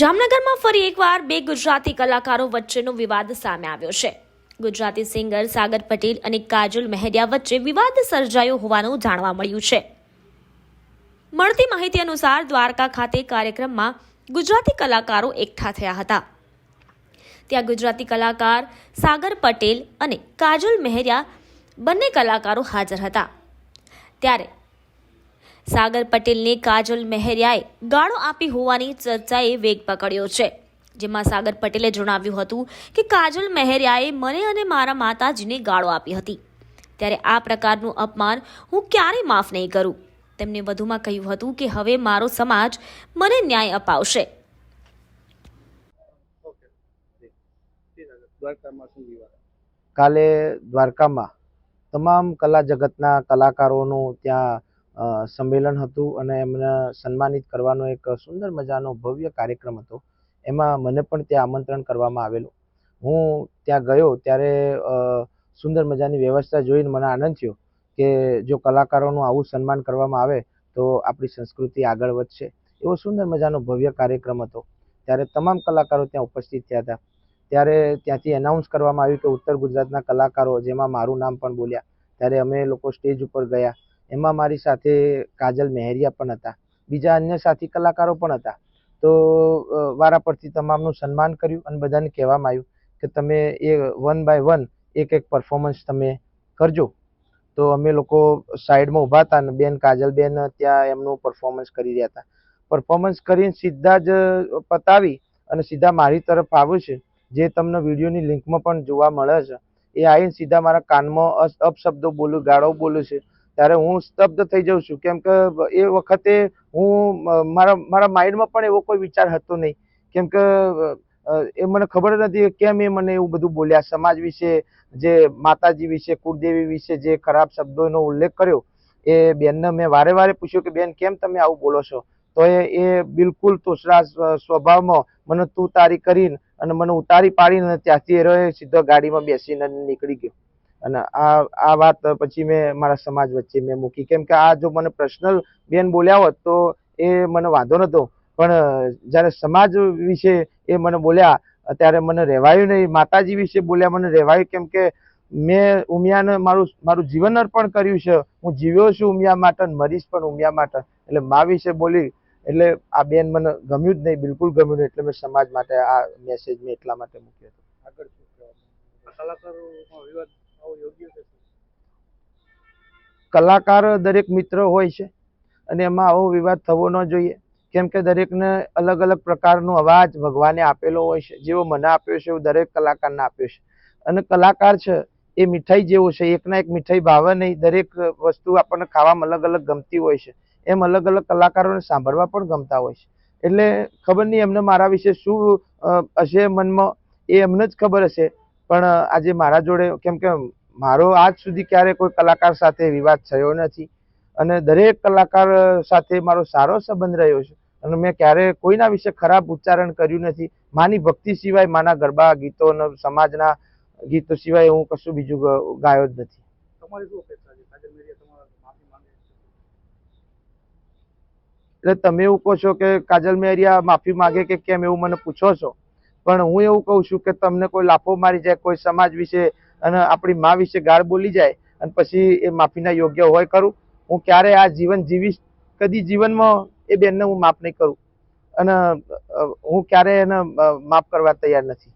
જામનગરમાં ફરી એકવાર બે ગુજરાતી કલાકારો વચ્ચેનો વિવાદ સામે આવ્યો છે. ગુજરાતી સિંગર સાગર પટેલ અને કાજલ મહેરિયા વચ્ચે વિવાદ સર્જાયો હોવાનું જાણવા મળ્યું છે. મળતી માહિતી અનુસાર દ્વારકા ખાતે કાર્યક્રમમાં ગુજરાતી કલાકારો એકઠા થયા હતા. ત્યાં ગુજરાતી કલાકાર સાગર પટેલ અને કાજલ મહેરિયા બંને કલાકારો હાજર હતા. ત્યારે સાગર પટેલને કાજલ મહેરિયાએ ગાળો આપી હોવાની ચર્ચાએ વેગ પકડ્યો છે, જેમાં સાગર પટેલે જણાવ્યું હતું કે કાજલ મહેરિયાએ મને અને મારા માતાજીને ગાળો આપી હતી. ત્યારે આ પ્રકારનું અપમાન હું ક્યારેય માફ નહીં કરું. તેમણે વધુમાં કહ્યું હતું કે હવે મારો સમાજ મને ન્યાય અપાવશે. કાલે દ્વારકામાં તમામ કલા જગતના કલાકારોનું ત્યાં સંમેલન હતું અને એમને સન્માનિત કરવાનો એક સુંદર મજાનો ભવ્ય કાર્યક્રમ હતો. એમાં મને પણ ત્યાં આમંત્રણ કરવામાં આવેલું. હું ત્યાં ગયો ત્યારે સુંદર મજાની વ્યવસ્થા જોઈને મને આનંદ થયો કે જો કલાકારોનું આવું સન્માન કરવામાં આવે તો આપણી સંસ્કૃતિ આગળ વધશે. એવો સુંદર મજાનો ભવ્ય કાર્યક્રમ હતો. ત્યારે તમામ કલાકારો ત્યાં ઉપસ્થિત થયા હતા. ત્યારે ત્યાંથી એનાઉન્સ કરવામાં આવ્યું કે ઉત્તર ગુજરાતના કલાકારો, જેમાં મારું નામ પણ બોલ્યા. ત્યારે અમે લોકો સ્ટેજ ઉપર ગયા. એમાં મારી સાથે કાજલ મહેરિયા પણ હતા. બીજા અન્ય સાથી કલાકારો પણ હતા. તો વારા પરથી તમામનું સન્માન કર્યું અને બધાને કહેવામાં આવ્યું કે તમે એ વન બાય વન એક એક પરફોર્મન્સ તમે કરજો. તો અમે લોકો સાઈડમાં ઊભા હતા અને બેન કાજલબેન ત્યાં એમનું પરફોર્મન્સ કરી રહ્યા હતા. પરફોર્મન્સ કરીને સીધા જ પતાવી અને સીધા મારી તરફ આવ્યું છે. જે તમને વિડીયોની લિંકમાં પણ જોવા મળે છે. એ આવીને સીધા મારા કાનમાં અપશબ્દો બોલું ગાળો બોલું છે. ત્યારે હું સ્તબ્ધ થઈ જાઉં છું. કેમ કે એ વખતે હું મારા મારા માઇન્ડમાં પણ એવો કોઈ વિચાર હતો નહીં. કેમ કે એ મને ખબર નથી કેમ એ મને એવું બધું બોલ્યા. સમાજ વિશે જે માતાજી વિશે, કુળદેવી વિશે જે ખરાબ શબ્દોનો ઉલ્લેખ કર્યો, એ બેનને મેં વારે વારે પૂછ્યું કે, બેન, કેમ તમે આવું બોલો છો? તો એ એ બિલકુલ તોસરા સ્વભાવમાં મને તું તારી કરીને અને મને ઉતારી પાડીને ત્યાંથી એ રહ્યો સીધો ગાડીમાં બેસીને નીકળી ગયો. અને આ આ વાત પછી મેં મારા સમાજ વચ્ચે મેં મૂકી. કેમ કે આ જો મને પર્સનલ બેન બોલ્યા હોત તો એ મને વાંધો નહોતો પણ જ્યારે સમાજ વિશે એ મને બોલ્યા, ત્યારે મને રહેવાયું નહીં. માતાજી વિશે બોલ્યા મને રહેવાયું. કેમ કે મેં ઉમિયાને મારું મારું જીવન અર્પણ કર્યું છે. હું જીવ્યો છું ઉમિયા માટે, મરીશ પણ ઉમિયા માટે. એટલે મા વિશે બોલી, એટલે આ બેન મને ગમ્યું જ નહીં, બિલકુલ ગમ્યું નહીં. એટલે મેં સમાજ માટે આ મેસેજ મેં એટલા માટે મૂક્યો હતો. આગળ કલાકાર દરેક મિત્ર હોય છે અને એમાં આવો વિવાદ થવો ન જોઈએ. કેમ કે દરેકને અલગ અલગ પ્રકારનો અવાજ ભગવાને આપેલો હોય છે. જેવો મને આપ્યો છે, એવો દરેક કલાકારને આપ્યો છે. અને કલાકાર છે, એ મીઠાઈ જેવો છે. એકના એક મીઠાઈ ભાવે નહીં. દરેક વસ્તુ આપણને ખાવામાં અલગ અલગ ગમતી હોય છે. એમ અલગ અલગ કલાકારોને સાંભળવા પણ ગમતા હોય છે. એટલે ખબર નહીં એમને મારા વિશે શું હશે મનમાં. એ એમને જ ખબર હશે. પણ આજે મારા જોડે કેમ કે મારો આજ સુધી ક્યારે કોઈ કલાકાર સાથે વિવાદ થયો નથી અને દરેક કલાકાર સાથે મારો સારો સંબંધ રહ્યો છે અને મેં ક્યારે કોઈના વિશે ખરાબ ઉચ્ચારણ કર્યું નથી. માની ભક્તિ સિવાય માના ગરબા ગીતો અને સમાજના ગીતો સિવાય હું કશું બીજું ગાયો જ નથી. એટલે તમે એવું કહો છો કે કાજલ મેરિયા માફી માગે કે કેમ એવું મને પૂછો છો? પણ હું એવું કહું છું કે તમને કોઈ લાફો મારી જાય, કોઈ સમાજ વિશે અને આપણી મા વિશે ગાળ બોલી જાય અને પછી એ માફીના યોગ્ય હોય કરું હું ક્યારે આ જીવન જીવીશ? કદી જીવનમાં એ બેનને હું માફ નહીં કરું. અને હું ક્યારે એને માફ કરવા તૈયાર નથી.